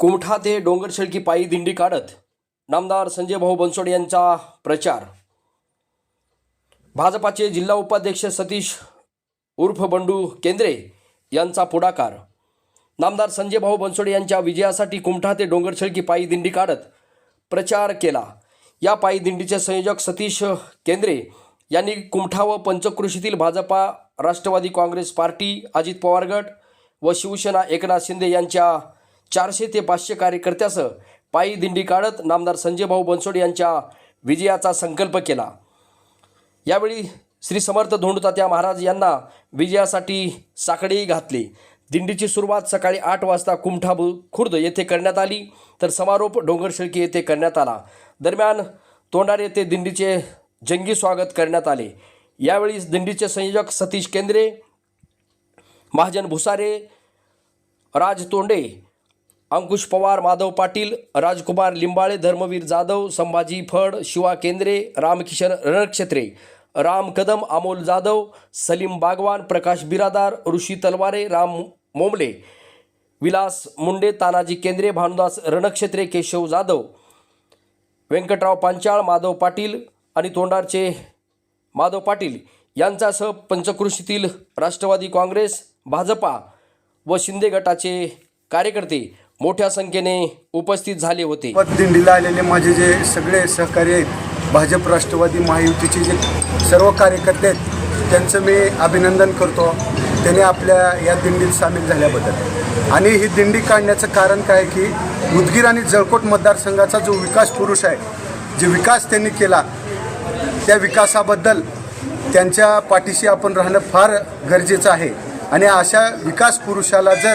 कुमठा ते डोंगरशेळकी पायी दिंडी काढत नामदार संजय भाऊ बनसोड यांचा प्रचार. भाजपाचे जिल्हा उपाध्यक्ष सतीश उर्फ बंडू केंद्रे यांचा पुढाकार. नामदार संजय भाऊ बनसोडे यांच्या विजयासाठी कुमठा ते डोंगरशेळकी पायी दिंडी काढत प्रचार केला. या पायी दिंडीचे संयोजक सतीश केंद्रे यांनी कुमठा व पंचकृषीतील भाजपा राष्ट्रवादी काँग्रेस पार्टी अजित पवार गट व शिवसेना एकनाथ शिंदे यांच्या चारशे ते पाचशे कार्यकर्त्यासह पायी दिंडी काढत नामदार संजय भाऊ यांच्या विजयाचा संकल्प केला. यावेळी श्री समर्थ धोंडतात्या महाराज यांना विजयासाठी साकडेही घातले. दिंडीची सुरुवात सकाळी आठ वाजता कुमठा खुर्द येथे करण्यात आली तर समारोप डोंगरशेळकी येथे करण्यात आला. दरम्यान तोंडार येथे दिंडीचे जंगी स्वागत करण्यात आले. यावेळी दिंडीचे संयोजक सतीश केंद्रे महाजन भुसारे राज तोंडे अंकुश पवार माधव पाटील राजकुमार लिंबाळे धर्मवीर जाधव संभाजी फड शिवा केंद्रे रामकिशन रणक्षेत्रे राम कदम अमोल जाधव सलीम बागवान प्रकाश बिरादार ऋषी तलवारे राम मोमले विलास मुंडे तानाजी केंद्रे भानुदास रणक्षेत्रे केशव जाधव व्यंकटराव पांचाळ माधव पाटील आणि तोंडारचे माधव पाटील यांच्यासह पंचकृषीतील राष्ट्रवादी काँग्रेस भाजपा व शिंदे गटाचे कार्यकर्ते मोठ्या संख्येने उपस्थित झाले होते. दिंडीला आलेले माझे जे सगळे सहकारी आहेत भाजप राष्ट्रवादी महायुतीचे जे सर्व कार्यकर्ते आहेत त्यांचं मी अभिनंदन करतो. त्याने आपल्या या दिंडीत सामील झाल्याबद्दल. आणि ही दिंडी काढण्याचं कारण काय आहे की उदगीर आणि जळकोट मतदारसंघाचा जो विकास पुरुष आहे जे विकास त्यांनी केला त्या विकासाबद्दल त्यांच्या पाठीशी आपण राहणं फार गरजेचं आहे. आणि अशा विकास पुरुषाला जर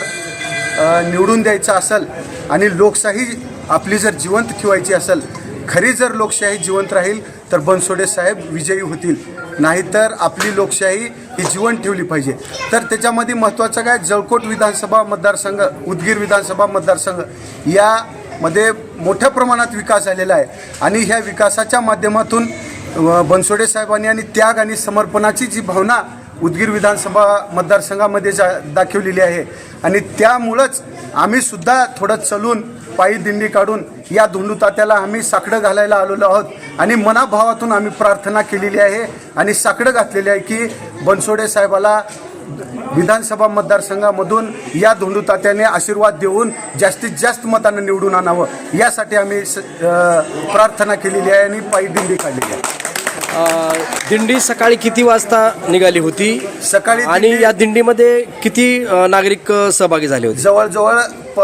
निवडून द्यायचं असेल आणि लोकशाही आपली जर जिवंत ठेवायची असेल खरी जर लोकशाही जिवंत राहील तर बनसोडे साहेब विजयी होतील. नाहीतर आपली लोकशाही ही जिवंत ठेवली पाहिजे. तर त्याच्यामध्ये महत्त्वाचं काय? जळकोट विधानसभा मतदारसंघ उदगीर विधानसभा मतदारसंघ यामध्ये मोठ्या प्रमाणात विकास झालेला आहे. आणि ह्या विकासाच्या माध्यमातून बनसोडे साहेबांनी आणि त्याग आणि समर्पणाची जी भावना उदगीर विधानसभा मतदारसंघामध्ये जा दाखवलेली आहे आणि त्यामुळंच आम्ही सुद्धा थोडं चलून पायी दिंडी काढून या धुंडूतात्याला आम्ही साकडं घालायला आलेलो आहोत. आणि मनाभावातून आम्ही प्रार्थना केलेली आहे आणि साकडं घातलेली आहे की बनसोडे साहेबाला विधानसभा मतदारसंघामधून या धोंडूतात्याने आशीर्वाद देऊन जास्तीत जास्त मतानं निवडून आणावं. यासाठी आम्ही स- प्रार्थना केलेली आहे आणि पायी दिंडी काढलेली आहे. दिंडी सकाळी किती वाजता निघाली होती? सकाळी आणि दिंडी- या दिंडीमध्ये किती अ, नागरिक अ, सहभागी झाले होते? जवळजवळ प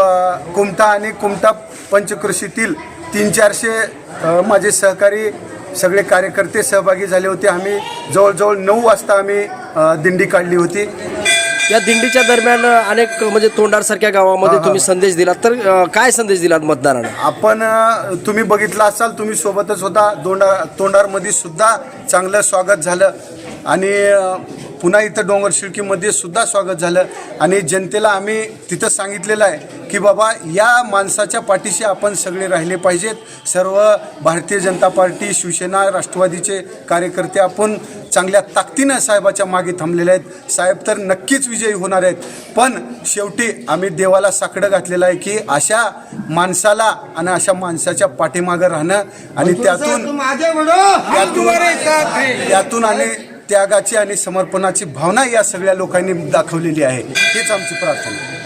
कुमटा आणि कुमटा पंचकृषीतील तीन चारशे अ, माझे सहकारी सगळे कार्यकर्ते सहभागी झाले होते. आम्ही जवळजवळ नऊ वाजता आम्ही अ, दिंडी काढली होती. या दिंडीच्या दरम्यान अनेक म्हणजे तोंडारसारख्या गावामध्ये तुम्ही संदेश दिलात. तर अ, काय संदेश दिलात मतदारांना? आपण अ, तुम्ही बघितलं असाल तुम्ही सोबतच होता. तोंडा तोंडारमध्ये सुद्धा चांगलं स्वागत झालं. आणि अ, पुन्हा इथं डोंगर शिळकीमध्ये सुद्धा स्वागत झालं. आणि जनतेला आम्ही तिथं सांगितलेलं आहे की बाबा या माणसाच्या पाठीशी आपण सगळे राहिले पाहिजेत. सर्व भारतीय जनता पार्टी शिवसेना राष्ट्रवादीचे कार्यकर्ते आपण चांगल्या ताकदीनं साहेबाच्या मागे थांबलेले आहेत. साहेब तर नक्कीच विजयी होणार आहेत. पण शेवटी आम्ही देवाला साकडं घातलेलं आहे की अशा माणसाला आणि अशा माणसाच्या पाठीमागं राहणं आणि त्यातून त्यातून आणि त्यागाची आणि समर्पणाची भावना या सगळ्या लोकांनी दाखवलेली आहे. हीच आमची प्रार्थना.